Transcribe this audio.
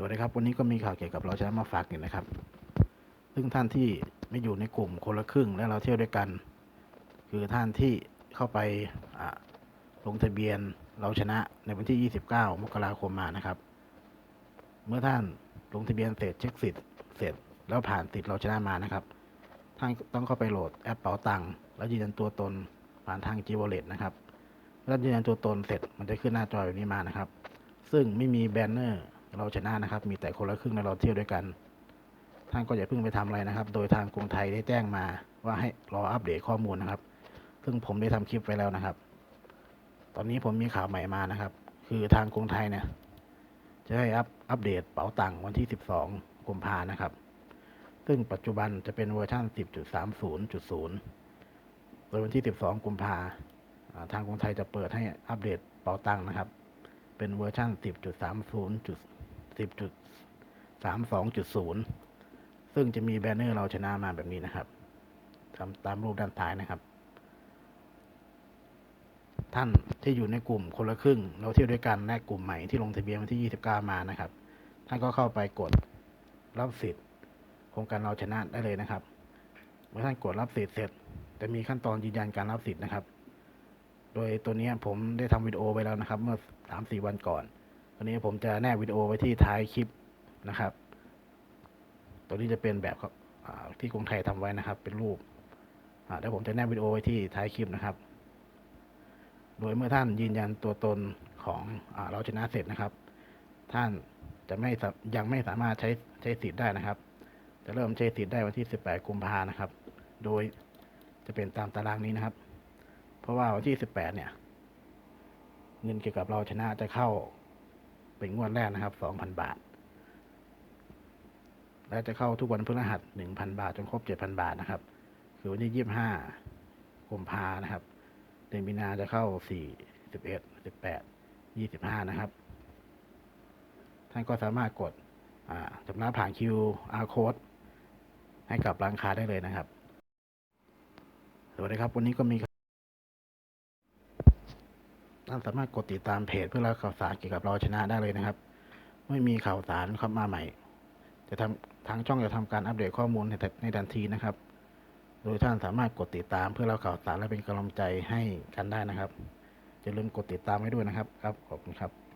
สวัสดีครับ วันนี้ก็มีข่าวเกี่ยวกับเราชนะมาฝากกันนะครับ ซึ่งท่านที่ไม่อยู่ในกลุ่มคนละครึ่งและเราเที่ยวด้วยกัน คือท่านที่เข้าไปลงทะเบียนเราชนะในวันที่ 29 มกราคมมานะครับ เมื่อท่านลงทะเบียนเสร็จเช็คสิทธิ์เสร็จแล้วผ่านติดเราชนะมานะครับ ท่านต้องเข้าไปโหลดแอปเป๋าตังค์แล้วยืนยันตัวตนผ่านทาง g w a l l e t นะครับแล้วยืนยันตัวตนเสร็จมันจะขึ้นหน้าจอแบบนี้มานะครับ ซึ่งไม่มีแบนเนอร์ เราชนะนะครับ มีแต่คนละครึ่งและเราเที่ยวด้วยกัน ท่านก็อย่าเพิ่งไปทำอะไรนะครับ โดยทางกรุงไทยได้แจ้งมาว่าให้รออัปเดตข้อมูลนะครับ ซึ่งผมได้ทำคลิปไว้แล้วนะครับ ตอนนี้ผมมีข่าวใหม่มานะครับ คือทางกรุงไทยเนี่ยจะให้อัปอัปเดตเป๋าตังค์วันที่ 12กุมภานะครับ ซึ่งปัจจุบันจะเป็นเวอร์ชัน10.30.0 โดยวันที่ 12กุมภาอ่าทางกรุงไทยจะเปิดให้อัปเดตเป๋าตังค์นะครับ เป็นเวอร์ชัน10.30.10.32.0 ซึ่งจะมีแบนเนอร์เราชนะมาแบบนี้นะครับทำตามรูปด้านท้ายนะครับ ท่านที่อยู่ในกลุ่มคนละครึ่ง เราเที่ยวด้วยกันและกลุ่มใหม่ที่ลงทะเบียนวันที่ 29 มานะครับ ท่านก็เข้าไปกดรับสิทธิ์โครงการเราชนะได้เลยนะครับ เมื่อท่านกดรับสิทธิ์เสร็จ จะมีขั้นตอนยืนยันการรับสิทธิ์นะครับ โดยตัวนี้ผมได้ทำวิดีโอไว้แล้วนะครับ เมื่อสามสี่วันก่อน ตัวนี้ผมจะแนบวิดีโอไว้ที่ท้ายคลิปนะครับ ตัวนี้จะเป็นแบบที่กรุงไทยทำไว้นะครับ เป็นรูปเดี๋ยวผมจะแนบวิดีโอไว้ที่ท้ายคลิปนะครับ โดยเมื่อท่านยืนยันตัวตนของอเราชนะเสร็จนะครับ ท่านจะไม่ยังไม่สามารถใช้ใช้สิทธิ์ได้นะครับ จะเริ่มใช้สิทธิ์ได้วันที่ 18 กุมภานะครับ โดยจะเป็นตามตารางนี้นะครับ ราะว่าวันที่18เนี่ย เงินเกี่ยวกับเราชนะจะเข้าเป็นงวดแรกนะครับ2,000บาท และจะเข้าทุกวันพฤหัส1,000บาทจนครบ7,000บาทนะครับ คือวันที่25กุมภานะครับเดือนมีนาจะเข้า4 11 18 25นะครับ ท่านก็สามารถกดอ่าชำระผ่าน QR code ให้กับร้านค้าได้เลยนะครับสวัสดีครับ วันนี้ก็มี ท่านสามารถกดติดตามเพจเพื่อรับข่าวสารเกี่ยวกับเราชนะได้เลยนะครับ ไม่มีข่าวสารเข้ามาใหม่ จะทำทางช่องจะทำการอัปเดตข้อมูลในทันในทันทีนะครับ โดยท่านสามารถกดติดตามเพื่อรับข่าวสารและเป็นกำลังใจให้กันได้นะครับอย่าลืมกดติดตามไว้ด้วยนะครับ ครับขอบคุณครับ